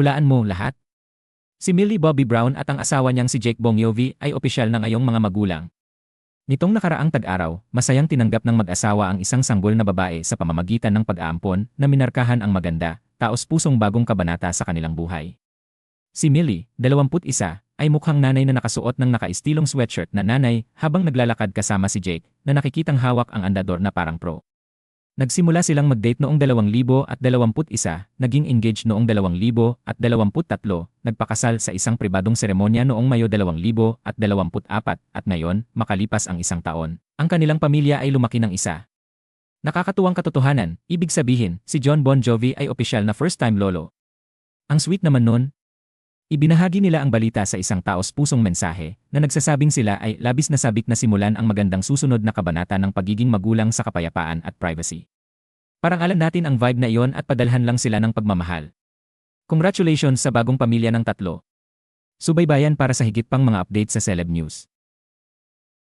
Hulaan mo lahat? Si Millie Bobby Brown at ang asawa niyang si Jake Bongyovi ay opisyal ng ngayong mga magulang. Nitong nakaraang tag-araw, masayang tinanggap ng mag-asawa ang isang sanggol na babae sa pamamagitan ng pag-aampon na minarkahan ang maganda, taos-pusong bagong kabanata sa kanilang buhay. Si Millie, 21, ay mukhang nanay na nakasuot ng nakaistilong sweatshirt na nanay habang naglalakad kasama si Jake na nakikitang hawak ang andador na parang pro. Nagsimula silang mag-date noong 2021, naging engaged noong 2023, nagpakasal sa isang pribadong seremonya noong Mayo 2024 at ngayon, makalipas ang isang taon, ang kanilang pamilya ay lumaki ng isa. Nakakatuwang katotohanan, ibig sabihin, si John Bon Jovi ay opisyal na first-time lolo. Ang sweet naman nun, Ibinahagi nila ang balita sa isang taos-pusong mensahe na nagsasabing sila ay labis na sabik na simulan ang magandang susunod na kabanata ng pagiging magulang sa kapayapaan at privacy. Parang alam natin ang vibe na iyon at padalhan lang sila ng pagmamahal. Congratulations sa bagong pamilya ng tatlo. Subaybayan para sa higit pang mga update sa Celeb News.